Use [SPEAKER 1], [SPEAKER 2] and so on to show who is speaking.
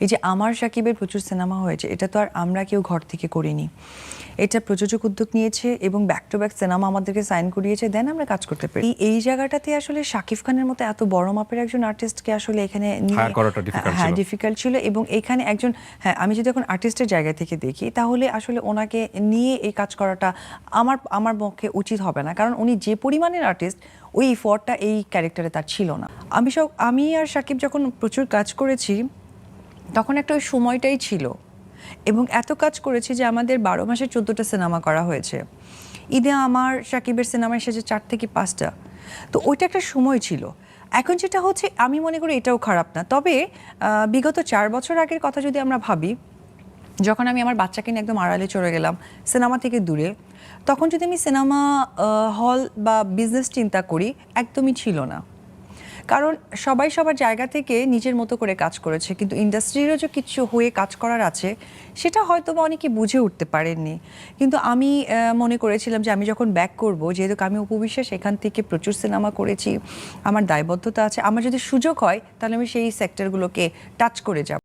[SPEAKER 1] এই যে আমার সাকিবের প্রচুর সিনেমা হয়েছে এটা তো আর আমরা কেউ ঘর থেকে করিনি। এটা প্রযোজক উদ্যোগ নিয়েছে এবং ব্যাক টু ব্যাক সিনেমা আমাদেরকে সাইন করিয়েছে দেন আমরা কাজ করতে পারি এই- জায়গাটাতে আসলে শাকিব খানের মতো এত বড় মাপের একজন আর্টিস্টকে আসলে এখানে হ্যাঁ ডিফিকাল্ট ছিল এবং এখানে একজন হ্যাঁ আমি যদি এখন আর্টিস্টের জায়গা থেকে দেখি তাহলে আসলে ওনাকে নিয়ে এই কাজ করাটা আমার আমার পক্ষে উচিত হবে না। কারণ উনি যে পরিমাণের আর্টিস্ট ওই ইফর্টটা এই ক্যারেক্টারে তার ছিল না। আমি সব আমি আর সাকিব যখন প্রচুর কাজ করেছি তখন একটা ওই সময়টাই ছিল। এবং এত কাজ করেছি যে আমাদের বারো মাসে চোদ্দোটা সিনেমা করা হয়েছে। ঈদে আমার, সাকিবের সিনেমা এসেছে চার থেকে পাঁচটা। তো ওইটা একটা সময় ছিল। এখন যেটা হচ্ছে, আমি মনে করি এটাও খারাপ না। তবে বিগত চার বছর আগের কথা যদি আমরা ভাবি, যখন আমি আমার বাচ্চাকে নিয়ে একদম আড়ালে চলে গেলাম সিনেমা থেকে দূরে, তখন যদি আমি সিনেমা হল বা বিজনেস চিন্তা করি, একদমই ছিল না। কারণ সবাই সবার জায়গা থেকে নিজের মতো করে কাজ করেছে, কিন্তু ইন্ডাস্ট্রিরও যে কিছু হয়ে কাজ করার আছে, সেটা হয়তো বা অনেকে বুঝে উঠতে পারেননি। কিন্তু আমি মনে করেছিলাম যে আমি যখন ব্যাক করব, যেহেতু আমি উপবিশ্বাস, এখান থেকে প্রচুর সিনেমা করেছি, আমার দায়বদ্ধতা আছে, আমার যদি সুযোগ হয়, তাহলে আমি সেই সেক্টরগুলোকে টাচ করে যাব।